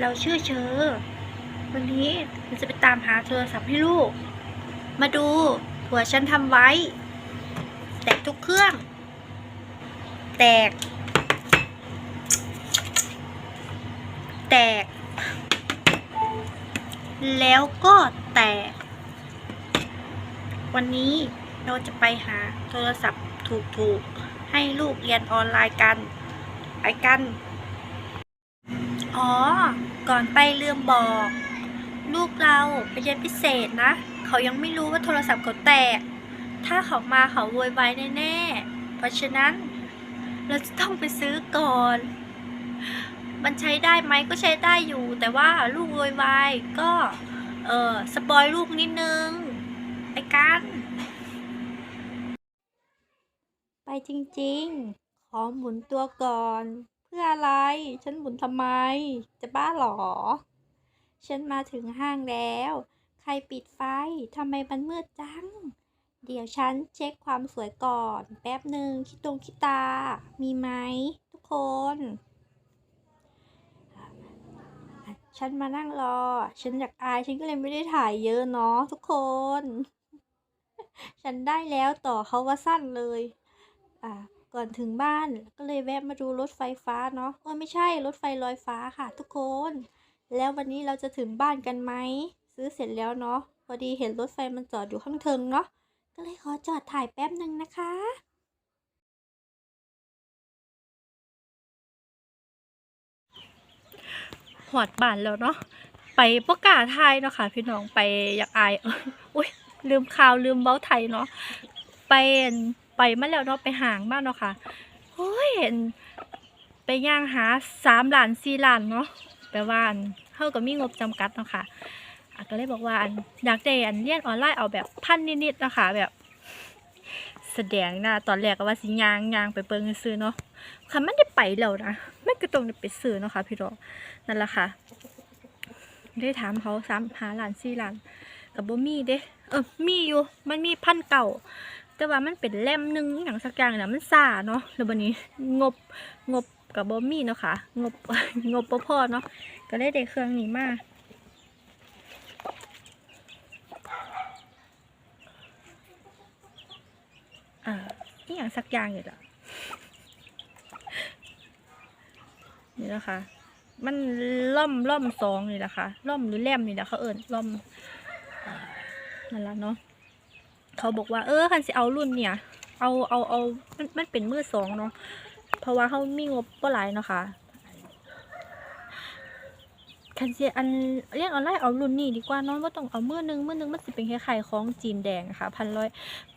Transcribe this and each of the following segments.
เราชื่อเชอวันนี้เราจะไปตามหาโทรศัพท์ให้ลูก มาดูผัวฉันทำไว้ แตกทุกเครื่อง แตก แตก แล้วก็แตก วันนี้เราจะไปหาโทรศัพท์ถูกๆ ให้ลูกเรียนออนไลน์กัน ไปกัน อ๋อ ก่อนไปลืมบอก ลูกเราไปเรียนพิเศษนะ เขายังไม่รู้ว่าโทรศัพท์เขาแตก ถ้าเขามาเขาโวยวายแน่ๆ เพราะฉะนั้น เราจะต้องไปซื้อก่อน มันใช้ได้ไหมก็ใช้ได้อยู่ แต่ว่าลูกโวยวายก็ เออสปอยลูกนิดนึง ไปกัน ไปจริงๆ ขอหมุนตัวก่อน พื่ออะไร ฉันหมุนทำไม จะบ้าหรอ ฉันมาถึงห้างแล้ว ใครปิดไฟทำไมมันมืดจัง เดี๋ยวฉันเช็คความสวยก่อน แป๊บหนึ่งคิดตรงคิดตา มีไหมทุกคน ฉันมานั่งรอ ฉันอยากอาย ฉันก็เลยไม่ได้ถ่ายเยอะเนาะทุกคน ฉันได้แล้วต่อเขาว่าสั้นเลย อ่า ก่อนถึงบ้านก็เลยแวะมาดูรถไฟฟ้าเนาะเออไม่ใช่รถไฟลอยฟ้าค่ะ ทุกคน แล้ววันนี้เราจะถึงบ้านกันไหมซื้อเสร็จแล้วเนาะพอดีเห็นรถไฟมันจอดอยู่ข้างเทิงเนาะก็เลยขอจอดถ่ายแป๊บหนึ่งนะคะหอดบ้านแล้วเนาะไปประกาศไทยเนาะค่ะ พี่น้องไปอยากอายอุ้ยลืมข่าวลืมเบ้าไทยเนาะไปอั่น ไปมาแล้วเนาะไปห่างมากเนาะค่ะโอ้ยเห็นไปย่างหาสามหลานสี่หลานเนาะแปลว่าเท่ากับมีงบจำกัดเนาะค่ะอะก็เลยบอกว่าอยากได้อันเรียนออนไลน์เอาแบบพันนิดๆเนาะคะแบบ แสดงน้าตอนแรกก็ว่าสิยางยางไปเปิงซื้อเนาะค่ะมันได้ไปแล้วนะไม่ก็ต้งไปซื้อเนาะค่ะพี่น้อนั่นแหละค่ะ ได้ถามเขาสามหาหลานสี่หลานกับบ่มีเด้เออมีอยู่มันมีพันเก่า แต่ว่ามันเป็นเล่มหนึ่งอย่างสักอย่างเนะมันซาเนาะแล้วบัดนี้งบงบกับบ่มีเนาะค่ะงบงบบ่พอเนาะก็เลยได้เครื่องนี้มาอ่าอย่างสักอย่างอยู่ละนี่นะคะมันล่อมล่อมซองนี่แหละค่ะล่อมหรือแล่มนี่แหละเขาเอิญล่อมนั่นแหละเนาะ เขาบอกว่าเออคันสิเอารุ่นเนี่ย เอาเอาเอามันมันเป็นมือสองเนาะเพราะว่าเขามีงบก็หลายเนาะค่ะคันสิอันเรียนออนไลน์เอารุ่นนี้ดีกว่าเนาะว่าต้องเอามือหนึงมือหนึงมันสิเป็นคล้ายๆของจีนแดงค่ะพันร้อย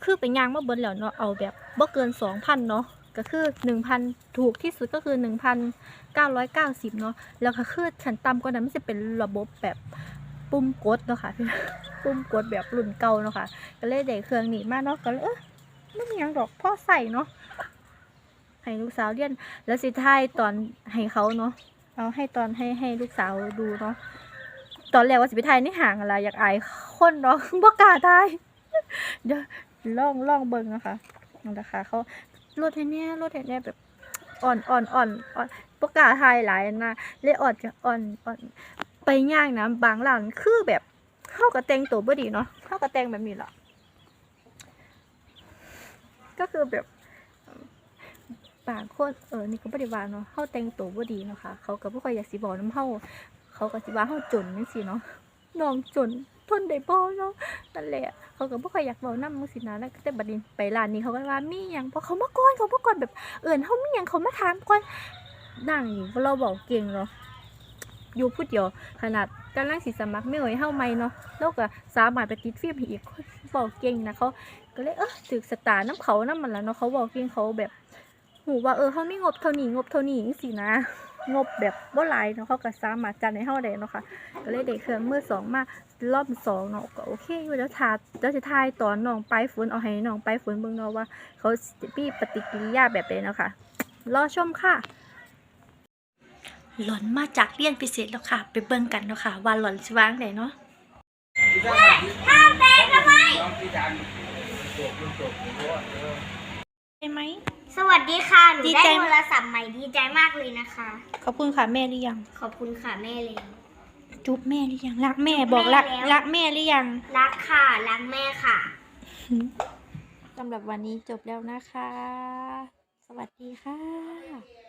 คือเป็นยางมาเบิดแล้วเนาะเอาแบบบ่เกินสองพันเนาะก็คือหนึ่งพันถูกที่สุดก็คือหนึ่งพันเก้าร้อยเก้าสิบเนาะแล้วก็คือขั้นต่ำกว่านั้นมันจะเป็นระบบแบบ ปุ่มกดเนาะค่ะพี่ปุ่มกดแบบรุ่นเก่าเนาะค่ะ ก็เลยได้เครื่องนี้มาเนาะก็เลยเออไม่มีหยังดอกพ่อใส่เนาะให้ลูกสาวเรียนแล้วสิท้ายตอนให้เขาเนาะเอาให้ตอนให้ให้ลูกสาวดูเนาะตอนแรกว่าสิไปถ่ายในห่างอะไรอยากอายคนเนาะบ่กล้าถ่ายเดี๋ยวลองล่องเบิงนะคะนะคะเขารถให้เนี่ยรถให้เนี่ยแบบอ่อนอ่อนอ่อนอ่อนบ่กาถ่ายหลายนะเลยอ่อนจะอ่อนอ่อน ไปย่างนะบางร้านคือแบบเข้ากับแต่งตัวบ่ดีเนาะเข้ากับแต่งแบบนี้ล่ะก็คือแบบบางคนเออนี่ก็บ่ได้ว่าเนาะเข้าแต่งตัวบ่ดีเนาะค่ะเขาก็บ่ค่อยอยากสิบอกน้ำเฮาเขาก็สิว่าเฮาจนจังซี่เนาะน้องจนทนได้บ่เนาะนั่นแหละเขาก็บ่ค่อยอยากเว้านำจังซี่นะแล้วแต่บัดนี้ไปร้านนี้เขาก็ว่ามีหยังเพราะเขามาก่อนเขามาก่อนแบบเอิ้นเฮามีหยังเขามาถามก่อนนั่งนี่เราบอกเก่งเนาะ อยู่ผู้เดียวขนาดกำลังสิสมัครไม่ไหวเฮาไหมเนาะแล้วก็สามารถไปติดฟิล์มอีกคนบอกเก่งนะเขาก็เลยเออถึกสตาร์น้ำเขาน้ำมันแล้วเนาะเขาบอกเก่งเขาแบบหูว่าเออเขาไมีงบเท่านี้งบเท่านี้จังซี่นะ งบแบบบ่หลายเนาะเขาก็สามารถจัดให้เฮาได้เนาะค่ะก็เลยได้เครื่องมือสองมารอบสองเนาะก็โอเคอยู่แล้วทาแล้วจะทายตอนน้องไปฝนเอาให้น้องไปฝนเบิ่งเนาะว่า เขาสิมีปฏิกิริยาแบบใดเนาะค่ะรอชมค่ะ หล่อนมาจากเรียนพิเศษแล้วค่ะ ไปเบิ่งกันเนาะค่ะ ว่าหล่อนสิวางไหนเนาะห้ามเตะทำไมใช่ไหม สวัสดีค่ะ หนูดีได้ใจ โทรศัพท์ใหม่ดีใจมากเลยนะคะ ขอบคุณค่ะแม่หรือยัง ขอบคุณค่ะแม่เลย จุ๊บแม่หรือยัง รักแม่จุ๊บบอกรักแม่แล้ว รักแม่หรือยัง รักค่ะ รักแม่ค่ะ สำหรับวันนี้จบแล้วนะคะ สวัสดีค่ะ